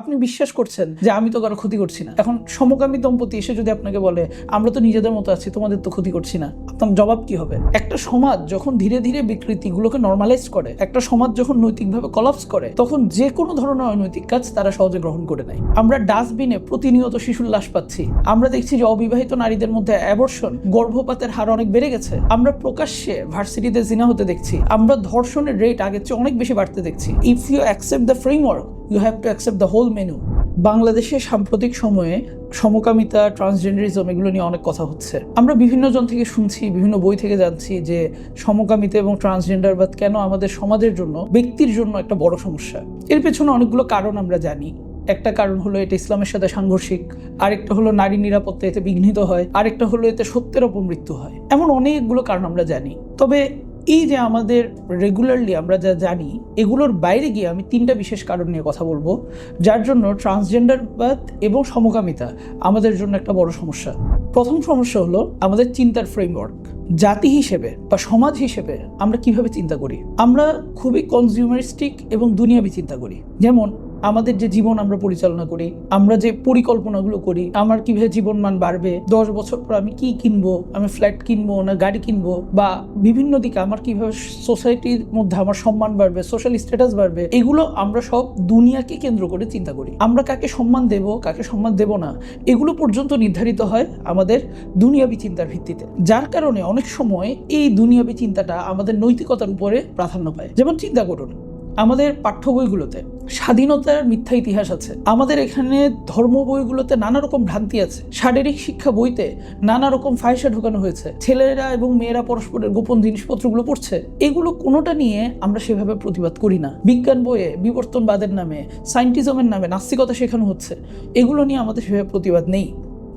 আপনি বিশ্বাস করছেন যে আমি তো কারও ক্ষতি করছি না। এখন সমকামী দম্পতি এসে যদি আপনাকে বলে, আমরা তো নিজেদের মতো আছি, তোমাদের তো ক্ষতি করছি না, আপনার জবাব কি হবে? একটা সমাজ যখন ধীরে ধীরে বিকৃতিগুলোকে নর্মালাইজ করে, একটা সমাজ যখন নৈতিকভাবে কলাপস করে, তখন যে কোনো ধরনের অনৈতিক কাজ তারা সহজে গ্রহণ করে নেয়। আমরা ডাস্টবিনে প্রতিনিয়ত শিশুর লাশ পাচ্ছি। আমরা দেখছি যে অবিবাহিত নারীদের মধ্যে অ্যাবর্ষণ গর্ভপাতের হার অনেক বেড়ে গেছে। আমরা প্রকাশ্যে ভার্সিটিতে জিনা হতে দেখছি। আমরা ধর্ষণের রেট আগের চেয়ে অনেক বেশি বাড়তে দেখছি। If you accept the framework you have to accept the whole menu বাংলাদেশে সাম্প্রতিক সময়ে সমকামিতা ট্রান্সজেন্ডারিজম এগুলো নিয়ে অনেক কথা হচ্ছে। আমরা বিভিন্ন জন থেকে শুনছি, বিভিন্ন বই থেকে জানছি যে সমকামিতা এবং ট্রান্সজেন্ডারবাদ কেন আমাদের সমাজের জন্য, ব্যক্তির জন্য একটা বড় সমস্যা। এর পেছনে অনেকগুলো কারণ আমরা জানি। একটা কারণ হলো এটা ইসলামের সাথে সাংঘর্ষিক, আরেকটা হলো নারী নিরাপত্তা এতে বিঘ্নিত হয়, আরেকটা হলো এতে সত্যের অপমৃত্যু হয়। এমন অনেকগুলো কারণ আমরা জানি। তবে এই যে আমাদের রেগুলারলি আমরা যা জানি, এগুলোর বাইরে গিয়ে আমি তিনটা বিশেষ কারণ নিয়ে কথা বলব, যার জন্য ট্রান্সজেন্ডারবাদ এবং সমকামিতা আমাদের জন্য একটা বড় সমস্যা। প্রথম সমস্যা হলো আমাদের চিন্তার ফ্রেমওয়ার্ক জাতি হিসেবে বা সমাজ হিসেবে আমরা কীভাবে চিন্তা করি? আমরা খুবই কনজিউমারিস্টিক এবং দুনিয়াবি চিন্তা করি। যেমন আমাদের যে জীবন আমরা পরিচালনা করি, আমরা যে পরিকল্পনাগুলো করি, আমার কীভাবে জীবনমান বাড়বে, দশ বছর পর আমি কি কিনবো, আমি ফ্ল্যাট কিনবো না গাড়ি কিনবো, বা বিভিন্ন দিকে আমার কীভাবে সোসাইটির মধ্যে আমার সম্মান বাড়বে সোশ্যাল স্ট্যাটাস বাড়বে, এগুলো আমরা সব দুনিয়াকে কেন্দ্র করে চিন্তা করি। আমরা কাকে সম্মান দেব, কাকে সম্মান দেব না, এগুলো পর্যন্ত নির্ধারিত হয় আমাদের দুনিয়াবি চিন্তার ভিত্তিতে। যার কারণে অনেক সময় এই দুনিয়াবি চিন্তাটা আমাদের নৈতিকতার উপরে প্রাধান্য পায়। যেমন চিন্তা করুন আমাদের পাঠ্য বইগুলোতে, স্বাধীনতার মিথ্যা ইতিহাস আছে। আমাদের এখানে ধর্ম বইগুলোতে নানা রকম ভ্রান্তি আছে। শারীরিক শিক্ষা বইতে নানা রকম ফায়সা ঢোকানো হয়েছে। ছেলেরা এবং মেয়েরা পরস্পরের গোপন জিনিসপত্রগুলো পড়ছে। এগুলো কোনোটা নিয়ে আমরা সেভাবে প্রতিবাদ করি না। বিজ্ঞান বইয়ে বিবর্তনবাদের নামে সায়েন্টিজমের নামে নাস্তিকতা শেখানো হচ্ছে। এগুলো নিয়ে আমাদের সেভাবে প্রতিবাদ নেই।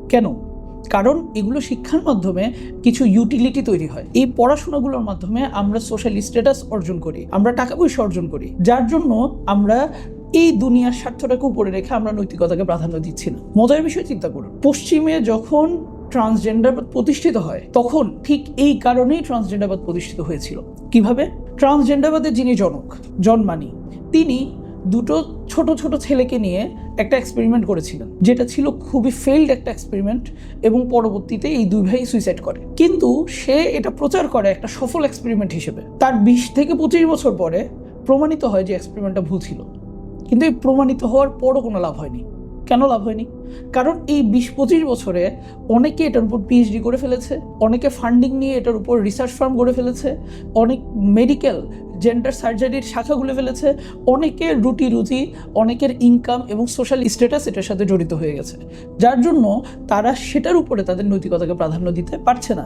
কেন? কারণ এগুলো শিক্ষার মাধ্যমে কিছু ইউটিলিটি তৈরি হয়। এই পড়াশোনাগুলোর মাধ্যমে আমরা সোশ্যাল স্ট্যাটাস অর্জন করি, আমরা টাকা পয়সা অর্জন করি। যার জন্য আমরা এই দুনিয়ার স্বার্থটাকে উপরে রেখে আমরা নৈতিকতাকে প্রাধান্য দিচ্ছি না। মজার বিষয় চিন্তা করুন, পশ্চিমে যখন ট্রান্সজেন্ডারবাদ প্রতিষ্ঠিত হয়, তখন ঠিক এই কারণেই ট্রান্সজেন্ডারবাদ প্রতিষ্ঠিত হয়েছিল। কীভাবে? ট্রান্সজেন্ডারবাদের যিনি জনক, জন্মানি, তিনি দুটো ছোট ছোট ছেলেকে নিয়ে একটা এক্সপেরিমেন্ট করেছিলেন। যেটা ছিল খুবই ফেইল্ড একটা এক্সপেরিমেন্ট এবং পরবর্তীতে এই দুই ভাই সুইসাইড করে। কিন্তু সে এটা প্রচার করে একটা সফল এক্সপেরিমেন্ট হিসেবে। তার বিশ থেকে পঁচিশ বছর পরে প্রমাণিত হয় যে এক্সপেরিমেন্টটা ভুল ছিল। কিন্তু এই প্রমাণিত হওয়ার পরও কোনো লাভ হয়নি। কেন লাভ হয়নি? কারণ এই বিশ পঁচিশ বছরে অনেকে এটার উপর পিএইচডি করে ফেলেছে, অনেকে ফান্ডিং নিয়ে এটার উপর রিসার্চ ফার্ম করে ফেলেছে, অনেক মেডিকেল জেন্ডার সার্জারির শাখা খুলে ফেলেছে। অনেকের রুটি রুজি, অনেকের ইনকাম এবং সোশ্যাল স্ট্যাটাস এটার সাথে জড়িত হয়ে গেছে। যার জন্য তারা সেটার উপরে তাদের নৈতিকতাকে প্রাধান্য দিতে পারছে না।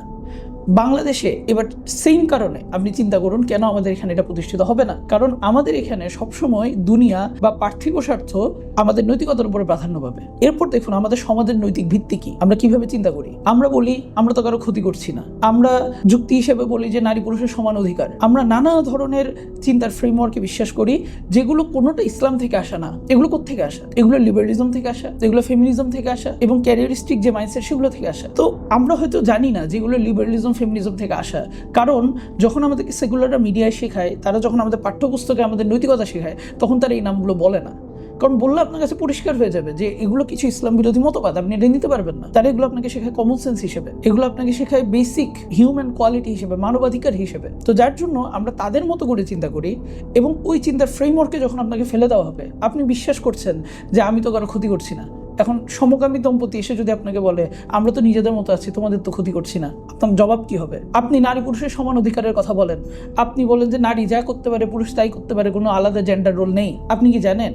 বাংলাদেশে এবার সেম কারণে আপনি চিন্তা করুন কেন আমাদের এখানে এটা প্রতিষ্ঠিত হবে না। কারণ আমাদের এখানে সবসময় দুনিয়া বা পার্থিব স্বার্থ আমাদের নৈতিকতার উপরে প্রাধান্য পাবে। এরপর দেখুন আমাদের সমাজের নৈতিক ভিত্তি কি? আমরা কীভাবে চিন্তা করি? আমরা বলি, আমরা তো কারও ক্ষতি করছি না। আমরা যুক্তি হিসেবে বলি যে নারী পুরুষের সমান অধিকার। আমরা নানা ধরনের চিন্তার ফ্রেমওয়ার্কে বিশ্বাস করি যেগুলো কোনোটা ইসলাম থেকে আসা না। এগুলো থেকে আসা? এগুলো লিবারেলিজম থেকে আসা, এগুলো ফেমিনিজম থেকে আসা এবং ক্যারিয়ারিস্টিক যে মাইন্ডসেট সেগুলো থেকে আসা। তো আমরা হয়তো জানি না যেগুলো লিবারেলিজম ফেমিনিজম থেকে আসা। কারণ যখন আমাদেরকে সেকুলাররা মিডিয়ায় শেখায়, তারা যখন আমাদের পাঠ্যপুস্তকে আমাদের নৈতিকতা শেখায়, তখন তারা এই নামগুলো বলে না। কারণ বললে আপনার কাছে পরিষ্কার হয়ে যাবে যে এগুলো কিছু ইসলাম বিরোধী মতবাদ, আপনি এটা নিতে পারবেন না। তারা এগুলো আপনাকে শেখায় কমন সেন্স হিসেবে। এগুলো আপনাকে শেখায় বেসিক হিউম্যান কোয়ালিটি হিসেবে, মানবাধিকার হিসেবে। তো যার জন্য আমরা তাদের মতো করে চিন্তা করি এবং ওই চিন্তার ফ্রেমওয়ার্কে যখন আপনাকে ফেলে দেওয়া হবে, আপনি বিশ্বাস করছেন যে আমি তো কারও ক্ষতি করছি না। এখন সমকামী দম্পতি এসে যদি আপনাকে বলে, আমরা তো নিজেদের মতো আছি, তোমাদের তো ক্ষতি করছি না। আপনার জবাব কি হবে? আপনি নারী পুরুষের সমান অধিকারের কথা বলেন। আপনি বলেন যে নারী যা করতে পারে পুরুষ তাই করতে পারে, কোনো আলাদা জেন্ডার রোল নেই। আপনি কি জানেন?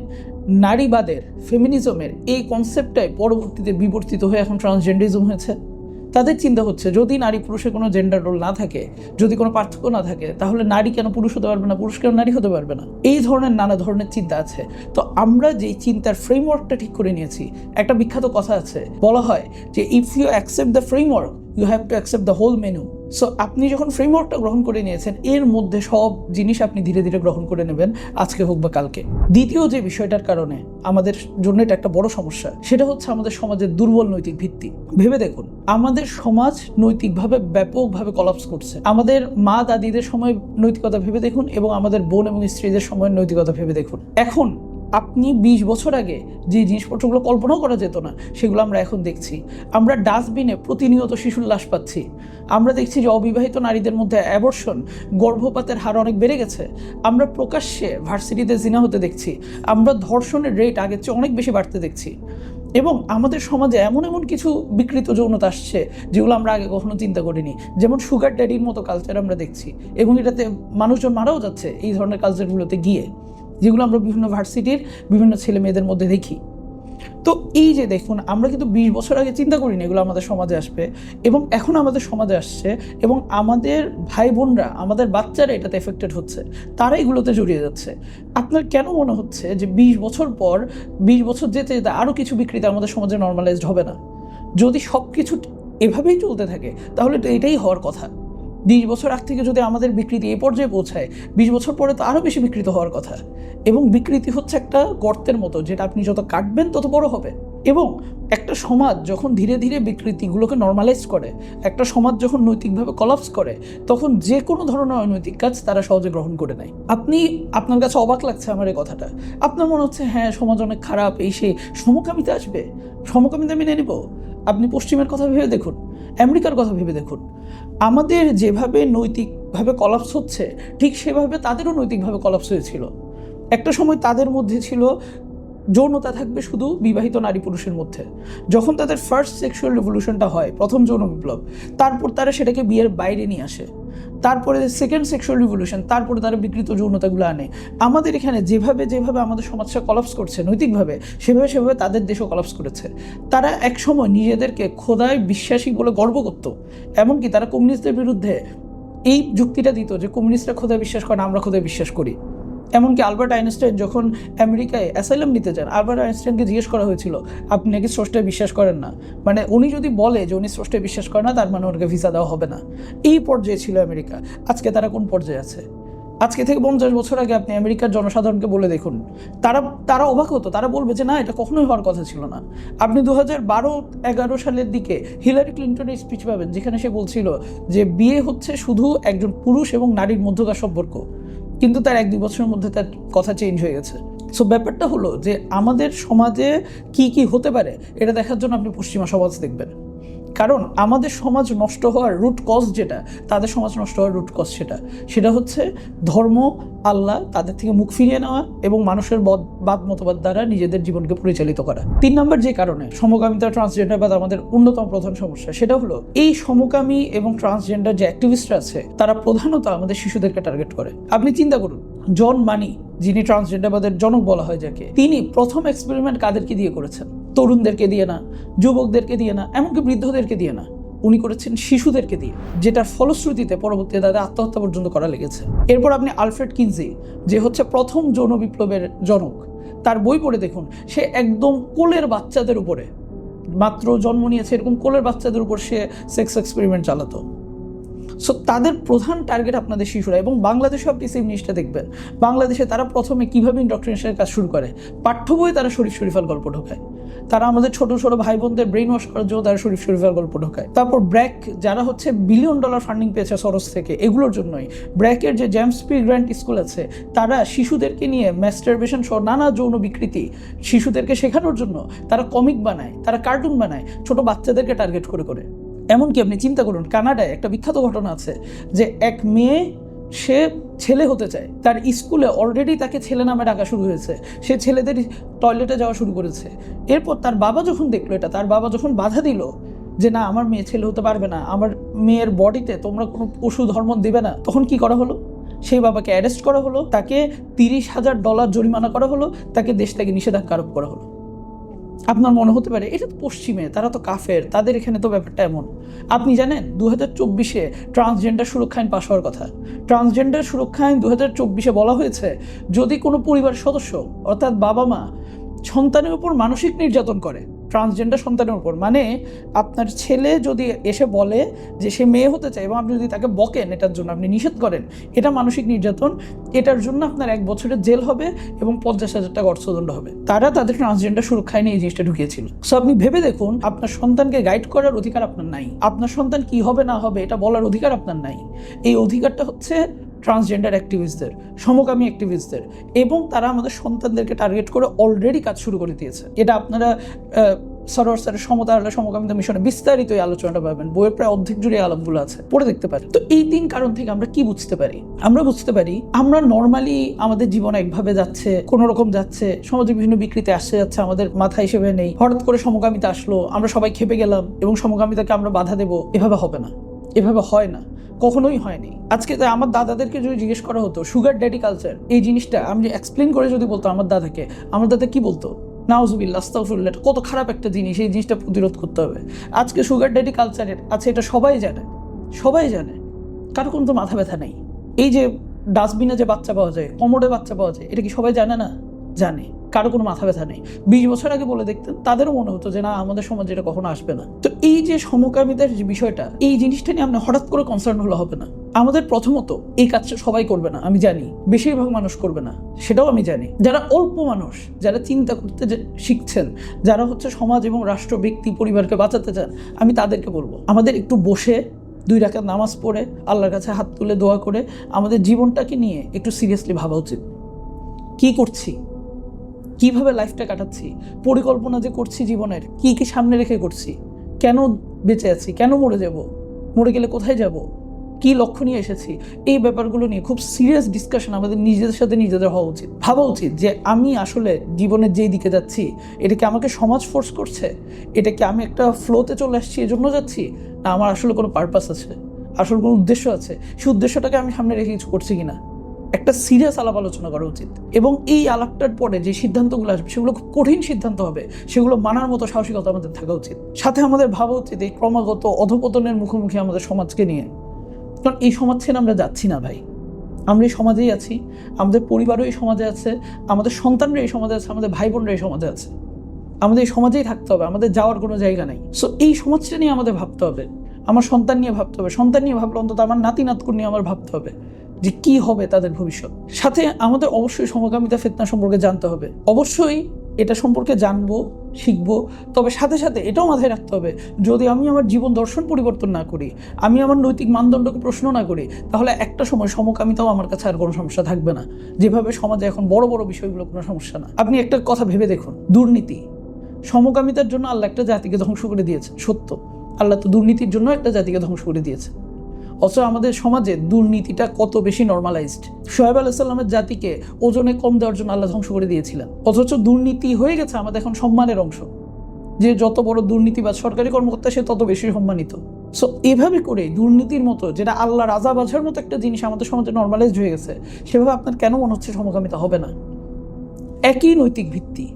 নারীবাদের ফেমিনিজমের এই কনসেপ্টটাই পরবর্তীতে বিবর্তিত হয়ে এখন ট্রান্সজেন্ডারিজম হয়েছে। তাদের চিন্তা হচ্ছে, যদি নারী পুরুষের কোনো জেন্ডার রোল না থাকে, যদি কোনো পার্থক্য না থাকে, তাহলে নারী কেন পুরুষ হতে পারবে না? পুরুষ কেন নারী হতে পারবে না? এই ধরনের নানা ধরনের চিন্তা আছে। তো আমরা যেই চিন্তার ফ্রেমওয়ার্কটা ঠিক করে নিয়েছি, একটা বিখ্যাত কথা আছে, বলা হয় যে if you accept the framework you have to accept the whole menu so আপনি যখন ফ্রেমওয়ার্কটা গ্রহণ করে নিয়েছেন, এর মধ্যে সব জিনিস আপনি ধীরে ধীরে গ্রহণ করে নেবেন, আজকে হোক বা কালকে। দ্বিতীয় যে বিষয়টার কারণে আমাদের জন্য এটা একটা বড় সমস্যা, সেটা হচ্ছে আমাদের সমাজের দুর্বল নৈতিক ভিত্তি। ভেবে দেখুন, আমাদের সমাজ নৈতিকভাবে ব্যাপকভাবে কলাপস করছে। আমাদের মা দাদিদের সময় নৈতিকতা ভেবে দেখুন এবং আমাদের বোন এবং স্ত্রীদের সময়ের নৈতিকতা ভেবে দেখুন। এখন আপনি বিশ বছর আগে যে জিনিসপত্রগুলো কল্পনাও করা যেত না, সেগুলো আমরা এখন দেখছি। আমরা ডাস্টবিনে প্রতিনিয়ত শিশুর লাশ পাচ্ছি। আমরা দেখছি যে অবিবাহিত নারীদের মধ্যে অ্যাবর্শন গর্ভপাতের হার অনেক বেড়ে গেছে। আমরা প্রকাশ্যে ভার্সিটিতে জিনা হতে দেখছি। আমরা ধর্ষণের রেট আগের চেয়ে অনেক বেশি বাড়তে দেখছি। এবং আমাদের সমাজে এমন এমন কিছু বিকৃত যৌনতা আসছে, যেগুলো আমরা আগে কখনো চিন্তা করিনি। যেমন সুগার ড্যাডির মতো কালচার আমরা দেখছি। এবং এটাতে মানুষজন মারাও যাচ্ছে এই ধরনের কালচারগুলোতে গিয়ে। যেগুলো আমরা বিভিন্ন ভার্সিটির বিভিন্ন ছেলে মেয়েদের মধ্যে দেখি। তো এই যে দেখুন, আমরা কিন্তু বিশ বছর আগে চিন্তা করিনি এগুলো আমাদের সমাজে আসবে এবং এখন আমাদের সমাজে আসছে এবং আমাদের ভাই বোনরা আমাদের বাচ্চারা এটাতে এফেক্টেড হচ্ছে। তারা এগুলোতে জড়িয়ে যাচ্ছে। আপনার কেন মনে হচ্ছে যে বিশ বছর পর, বিশ বছর যেতে যেতে আরও কিছু বিকৃতি আমাদের সমাজে নর্মালাইজড হবে না? যদি সব কিছু এভাবেই চলতে থাকে, তাহলে তো এটাই হওয়ার কথা। বিশ বছর আগ থেকে যদি আমাদের বিকৃতি এ পর্যায়ে পৌঁছায়, বিশ বছর পরে তো আরও বেশি বিকৃত হওয়ার কথা। এবং বিকৃতি হচ্ছে একটা গর্তের মতো, যেটা আপনি যত কাটবেন তত বড় হবে। এবং একটা সমাজ যখন ধীরে ধীরে বিকৃতিগুলোকে নর্মালাইজ করে, একটা সমাজ যখন নৈতিকভাবে কলাপস করে, তখন যে কোনো ধরনের অনৈতিক কাজ তারা সহজে গ্রহণ করে নেয়। আপনি, আপনার কাছে অবাক লাগছে আমার এই কথাটা। আপনার মনে হচ্ছে হ্যাঁ সমাজ অনেক খারাপ, এই সেই সমকামিতা আসবে। সমকামিতা মেনে নিব। আপনি পশ্চিমের কথা ভেবে দেখুন, আমেরিকার কথা ভেবে দেখুন। আমাদের যেভাবে নৈতিকভাবে কলাপস হচ্ছে, ঠিক সেভাবে তাদেরও নৈতিকভাবে কলাপস হয়েছিল। একটা সময় তাদের মধ্যে ছিল, যৌনতা থাকবে শুধু বিবাহিত নারী পুরুষের মধ্যে। যখন তাদের ফার্স্ট সেক্সুয়াল রেভলিউশনটা হয়, প্রথম যৌন বিপ্লব, তারপর তারা সেটাকে বিয়ের বাইরে নিয়ে আসে। তারপরে সেকেন্ড সেক্সুয়াল রিভলিউশন তারপরে তারা বিকৃত যৌনতাগুলো আনে। আমাদের এখানে যেভাবে যেভাবে আমাদের সমাজটা কলাপস করছে নৈতিকভাবে সেভাবে সেভাবে তাদের দেশও কলাপস করেছে। তারা এক সময় নিজেদেরকে খোদায় বিশ্বাসী বলে গর্ব করত এমনকি তারা কমিউনিস্টদের বিরুদ্ধে এই যুক্তিটা দিত যে কমিউনিস্টরা খোদায় বিশ্বাস করে না, আমরা খোদায় বিশ্বাস করি। এমনকি আলবার্ট আইনস্টাইন যখন আমেরিকায় অ্যাসাইলাম নিতে যান, আলবার্ট আইনস্টাইনকে জিজ্ঞেস করা হয়েছিল, আপনি নাকি স্রষ্টায় বিশ্বাস করেন না? মানে উনি যদি বলে যে উনি স্রষ্টায় বিশ্বাস করেন না, তার মানে ওনাকে ভিসা দেওয়া হবে না। এই পর্যায়ে ছিল আমেরিকা। আজকে তারা কোন পর্যায়ে আছে? আজকে থেকে পঞ্চাশ বছর আগে আপনি আমেরিকার জনসাধারণকে বলে দেখুন। তারা তারা অবাক হতো। তারা বলবে যে, না, এটা কখনোই হওয়ার কথা ছিল না। আপনি দু হাজার বারো, এগারো সালের দিকে হিলারি ক্লিন্টনের স্পিচ পাবেন, যেখানে সে বলছিল যে, বিয়ে হচ্ছে শুধু একজন পুরুষ এবং নারীর মধ্যকার সম্পর্ক। কিন্তু তার এক দুই বছরের মধ্যে তার কথা চেঞ্জ হয়ে গেছে। সো ব্যাপারটা হলো যে আমাদের সমাজে কি কি হতে পারে, এটা দেখার জন্য আপনি পশ্চিমা সমাজ দেখবেন। কারণ আমাদের সমাজ নষ্ট হওয়ার রুট কজ যেটা, তাদের সমাজ নষ্ট হওয়ার রুট কজ সেটা। সেটা হচ্ছে ধর্ম, আল্লাহ তাদের থেকে মুখ ফিরিয়ে নেওয়া এবং মানুষের বদ বাদ মতবাদ দ্বারা নিজেদের জীবনকে পরিচালিত করা। তিন নম্বর যে কারণে সমকামিতা ট্রান্সজেন্ডারবাদ আমাদের অন্যতম প্রধান সমস্যা, সেটা হলো এই সমকামী এবং ট্রান্সজেন্ডার যে অ্যাক্টিভিস্টরা আছে, তারা প্রধানত আমাদের শিশুদেরকে টার্গেট করে। আপনি চিন্তা করুন জন মানি যিনি ট্রান্সজেন্ডারবাদের জনক বলা হয় যাকে, তিনি প্রথম এক্সপেরিমেন্ট কাদেরকে দিয়ে করেছেন? তরুণদেরকে দিয়ে না, যুবকদেরকে দিয়ে না, এমনকি বৃদ্ধদেরকে দিয়ে না, উনি করেছেন শিশুদেরকে দিয়ে, যেটার ফলশ্রুতিতে পরবর্তীতে তাদের আত্মহত্যা পর্যন্ত করা লেগেছে। এরপর আপনি আলফ্রেড কিনজি, যে হচ্ছে প্রথম যৌন বিপ্লবের জনক, তার বই পড়ে দেখুন, সে একদম কোলের বাচ্চাদের উপরে, মাত্র জন্ম নিয়েছে এরকম কোলের বাচ্চাদের উপর সে সেক্স এক্সপেরিমেন্ট চালাতো। সো তাদের প্রধান টার্গেট আপনাদের শিশুরা এবং বাংলাদেশে আপনি সেম জিনিসটা দেখবেন। বাংলাদেশে তারা প্রথমে কীভাবে ইন্ডক্ট্রিনেশনের কাজ শুরু করে? পাঠ্য বইয়ে তারা শরীফ শরীফার গল্প ঢোকায়। তারা আমাদের ছোট ছোট ভাই বোনদের ব্রেন ওয়াশ করার জন্য তারা শরীফ শরীফার গল্প ঢোকায়। তারপর ব্র্যাক, যারা হচ্ছে বিলিয়ন ডলার ফান্ডিং পেয়েছে সরস থেকে, এগুলোর জন্যই। ব্র্যাকের যে জেমস পি গ্র্যান্ট স্কুল আছে, তারা শিশুদেরকে নিয়ে ম্যাস্টারবেশন সহ নানা যৌন বিকৃতি শিশুদেরকে শেখানোর জন্য তারা কমিক বানায়, তারা কার্টুন বানায়, ছোট বাচ্চাদেরকে টার্গেট করে করে। এমনকি আপনি চিন্তা করুন, কানাডায় একটা বিখ্যাত ঘটনা আছে যে এক মেয়ে, সে ছেলে হতে চায়। তার স্কুলে অলরেডি তাকে ছেলে নামে ডাকা শুরু হয়েছে। সে ছেলেদের টয়লেটে যাওয়া শুরু করেছে। এরপর তার বাবা যখন দেখল এটা, তার বাবা যখন বাধা দিল যে, না, আমার মেয়ে ছেলে হতে পারবে না, আমার মেয়ের বডিতে তোমরা কোনো পশু ধর্ম দেবে না। তখন কি করা হলো? সেই বাবাকে অ্যারেস্ট করা হলো। তাকে তিরিশ হাজার ডলার জরিমানা করা হলো। তাকে দেশ থেকে নিষেধাজ্ঞা আরোপ করা হলো। আপনার মনে হতে পারে, এটা তো পশ্চিমে, তারা তো কাফের, তাদের এখানে তো ব্যাপারটা এমন। আপনি জানেন দু হাজার চব্বিশে ট্রান্সজেন্ডার সুরক্ষা আইন পাশ হওয়ার কথা। ট্রান্সজেন্ডার সুরক্ষা আইন দু হাজার চব্বিশে বলা হয়েছে, যদি কোনো পরিবার সদস্য, অর্থাৎ বাবা মা সন্তানের উপর মানসিক নির্যাতন করে ট্রান্সজেন্ডার সন্তানের উপর। মানে আপনার ছেলে যদি এসে বলে যে সে মেয়ে হতে চায় এবং আপনি যদি তাকে বকেন এটার জন্য, আপনি নিষেধ করেন, এটা মানসিক নির্যাতন, এটার জন্য আপনার এক বছরের জেল হবে এবং পঞ্চাশ হাজার টাকা অর্থদণ্ড হবে। তারা তাদের ট্রান্সজেন্ডার সুরক্ষায় নিয়ে এই জিনিসটা ঢুকিয়েছিল। সো আপনি ভেবে দেখুন, আপনার সন্তানকে গাইড করার অধিকার আপনার নাই। আপনার সন্তান কি হবে না হবে এটা বলার অধিকার আপনার নাই। এই অধিকারটা হচ্ছে ট্রান্সজেন্ডার অ্যাক্টিভিস্টদের সমকামী অ্যাক্টিভিস্টদের এবং তারা আমাদের সন্তানদেরকে টার্গেট করে অলরেডি কাজ শুরু করে দিয়েছে। এটা আপনারা আহ, সরোয়ার স্যারের সমতা আল্লাহ সমকামিতা মিশনে বিস্তারিত এই আলোচনাটা পাবেন। বইয়ের প্রায় অর্ধেক জুড়ে আলাপগুলো আছে। পড়ে দেখতে পারেন। তো এই তিন কারণ থেকে আমরা কি বুঝতে পারি? আমরা বুঝতে পারি আমরা নর্মালি আমাদের জীবন একভাবে যাচ্ছে কোনো রকম যাচ্ছে সমাজে বিভিন্ন বিকৃতি আসতে যাচ্ছে আমাদের মাথা হিসেবে নেই। হঠাৎ করে সমকামিতা আসলো আমরা সবাই খেপে গেলাম এবং সমকামিতাকে আমরা বাধা দেবো এভাবে হবে না। এভাবে হয় না, কখনোই হয়নি। আজকে তাই আমার দাদাদেরকে যদি জিজ্ঞেস করা হতো সুগার ড্যাডি কালচার এই জিনিসটা আমি যে এক্সপ্লেন করে যদি বলতো আমার দাদাকে, আমার দাদা কি বলতো? নাউজুবিল্লা আস্তাফুল্লাহ কত খারাপ একটা জিনিস, এই জিনিসটা প্রতিরোধ করতে হবে। আজকে সুগার ড্যাডি কালচারের আছে এটা সবাই জানে সবাই জানে, কারও কোনো তো মাথা ব্যথা নেই। এই যে ডাস্টবিনে যে বাচ্চা পাওয়া যায় কমোডে বাচ্চা পাওয়া যায়, এটা কি সবাই জানে না? জানে। কারও কোনো মাথা ব্যথা নেই। বিশ বছর আগে বলে দেখতেন, তাদেরও মনে হতো যে না, আমাদের সমাজে এটা কখনো আসবে না। তো এই যে সমকামিতার যে বিষয়টা, এই জিনিসটা নিয়ে আপনি হঠাৎ করে কনসার্ন হলে হবে না। আমাদের প্রথমত এই কাজটা সবাই করবে না, আমি জানি। বেশিরভাগ মানুষ করবে না, সেটাও আমি জানি। যারা অল্প মানুষ, যারা চিন্তা করতে শিখছেন, যারা হচ্ছে সমাজ এবং রাষ্ট্র, ব্যক্তি, পরিবারকে বাঁচাতে চান, আমি তাদেরকে বলব, আমাদের একটু বসে, দুই রাকাত নামাজ পড়ে, আল্লাহর কাছে হাত তুলে দোয়া করে, আমাদের জীবনটাকে নিয়ে একটু সিরিয়াসলি ভাবা উচিত। কি করছি? কীভাবে লাইফটা কাটাচ্ছি? পরিকল্পনা যে করছি জীবনের, কি কি সামনে রেখে করছি? কেন বেঁচে আছি? কেন মরে যাব? মরে গেলে কোথায় যাব? কি লক্ষ্য নিয়ে এসেছি? এই ব্যাপারগুলো নিয়ে খুব সিরিয়াস ডিসকাশন আমাদের নিজেদের সাথে নিজেদের হওয়া উচিত। ভাবা উচিত যে আমি আসলে জীবনের যেই দিকে যাচ্ছি, এটা কি আমাকে সমাজ ফোর্স করছে? এটা কি আমি একটা ফ্লোতে চলে আসছি, এজন্য যাচ্ছি? না, আমার আসলে কোনো পারপাস আছে। আসলে কোনো উদ্দেশ্য আছে। সেই উদ্দেশ্যটাকে আমি সামনে রেখে কিছু করছি কিনা? একটা সিরিয়াস আলাপ আলোচনা করা উচিত। এবং এই আলাপটার পরে যে সিদ্ধান্তগুলো আসবে, সেগুলো খুব কঠিন সিদ্ধান্ত হবে, সেগুলো মানার মতো সাহসিকতা আমাদের থাকা উচিত। সাথে আমাদের ভাবা উচিত এই ক্রমাগত অধপতনের মুখোমুখি আমাদের সমাজকে নিয়ে। কারণ এই সমাজ ছেড়ে আমরা যাচ্ছি না ভাই। আমরা এই সমাজেই আছি, আমাদের পরিবারও এই সমাজে আছে, আমাদের সন্তানরা এই সমাজে আছে, আমাদের ভাই বোনরা এই সমাজে আছে। আমাদের এই সমাজেই থাকতে হবে, আমাদের যাওয়ার কোনো জায়গা নেই। সো এই সমাজটা নিয়ে আমাদের ভাবতে হবে। আমার সন্তান নিয়ে ভাবতে হবে। সন্তান নিয়ে ভাবলে অন্তত আমার নাতি নাতকুর নিয়ে আমার ভাবতে হবে। যে কি হবে তাদের ভবিষ্যৎ। সাথে আমাদের অবশ্যই সমকামিতা ফেতনা সম্পর্কে জানতে হবে। অবশ্যই এটা সম্পর্কে জানব, শিখব, তবে সাথে সাথে এটাও মাথায় রাখতে হবে, যদি আমি আমার জীবন দর্শন পরিবর্তন না করি, আমি আমার নৈতিক মানদণ্ডকে প্রশ্ন না করি, তাহলে একটা সময় সমকামিতাও আমার কাছে আর কোনো সমস্যা থাকবে না। যেভাবে সমাজে এখন বড় বড় বিষয়গুলো কোনো সমস্যা না। আপনি একটা কথা ভেবে দেখুন, দুর্নীতি। সমকামিতার জন্য আল্লাহ একটা জাতিকে ধ্বংস করে দিয়েছে, সত্য। আল্লাহ তো দুর্নীতির জন্য একটা জাতিকে ধ্বংস করে দিয়েছে। অথচ আমাদের সমাজে দুর্নীতিটা কত বেশি নর্মালাইজড সোহেব আলাইসাল্লামের জাতিকে ওজনে কম দেওয়ার জন্য আল্লাহ ধ্বংস করে দিয়েছিলেন। অথচ দুর্নীতি হয়ে গেছে আমাদের এখন সম্মানের অংশ। যে যত বড় দুর্নীতি বা সরকারি কর্মকর্তা, সে তত বেশি সম্মানিত। সো এভাবে করে দুর্নীতির মতো, যেটা আল্লাহ রাজা বাজার মতো একটা জিনিস আমাদের সমাজে নর্মালাইজড হয়ে গেছে, সেভাবে আপনার কেন মনে হচ্ছে সমকামিতা হবে না? একই নৈতিক ভিত্তি,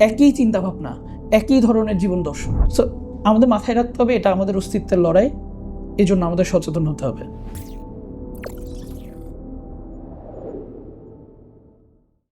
একই চিন্তাভাবনা, একই ধরনের জীবন দর্শন। সো আমাদের মাথায় রাখতে হবে এটা আমাদের অস্তিত্বের লড়াই। এই জন্য আমাদের সচেতন হতে হবে।